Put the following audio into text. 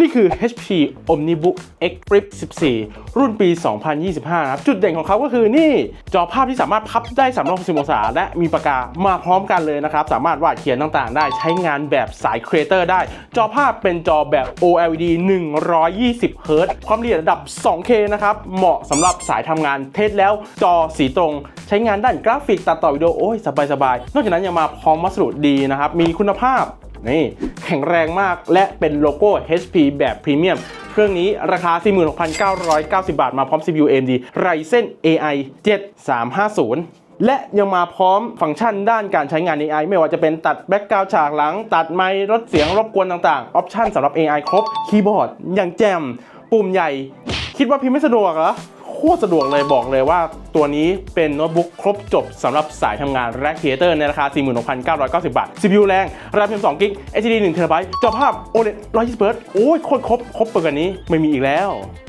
นี่คือ HP OmniBook X Flip 14 รุ่นปี 2025นะครับจุดเด่นของเขาก็คือนี่จอภาพที่สามารถพับได้360องศาและมีปากกามาพร้อมกันเลยนะครับ สามารถวาดเขียนต่างๆ ได้ใช้งานแบบสายครีเอเตอร์ได้ จอภาพเป็นจอแบบ OLED 120 Hz ความละเอียดระดับ 2K นะครับ เหมาะสำหรับสายทำงานเทสแล้วจอสีตรง ใช้งานด้านกราฟิกตัดต่อวิดีโอโอ้ยสบายๆนอกจากนั้นยังมาพร้อมวัสดุดีนะครับมีคุณภาพนี่ แข็งแรงมาก และเป็นโลโก้ HP แบบพรีเมียมเครื่องนี้ราคา 46,990 บาท มาพร้อม CPU AMD Ryzen AI 7350 และยังมาพร้อมฟังก์ชันด้านการใช้งาน AI ไม่ว่าจะเป็นตัดแบ็กกราวด์ฉากหลัง ตัดไมค์ลดเสียงรบกวนต่างๆ ออปชันสำหรับ AI ครบ คีย์บอร์ดอย่างแจ่มปุ่มใหญ่ คิดว่าพิมพ์ไม่สะดวกเหรอ โคตรสะดวกเลยบอกเลยว่าตัวนี้เป็นโน้ตบุ๊กครบจบสำหรับสายทำงานและครีเอเตอร์ในราคา 46,990 บาท CPU แรง RAM 2 g b HDD 1 TB จอภาพ OLED 120 Hz โอ้ยโคตรครบ ครบเปิดกันนี้ ไม่มีอีกแล้ว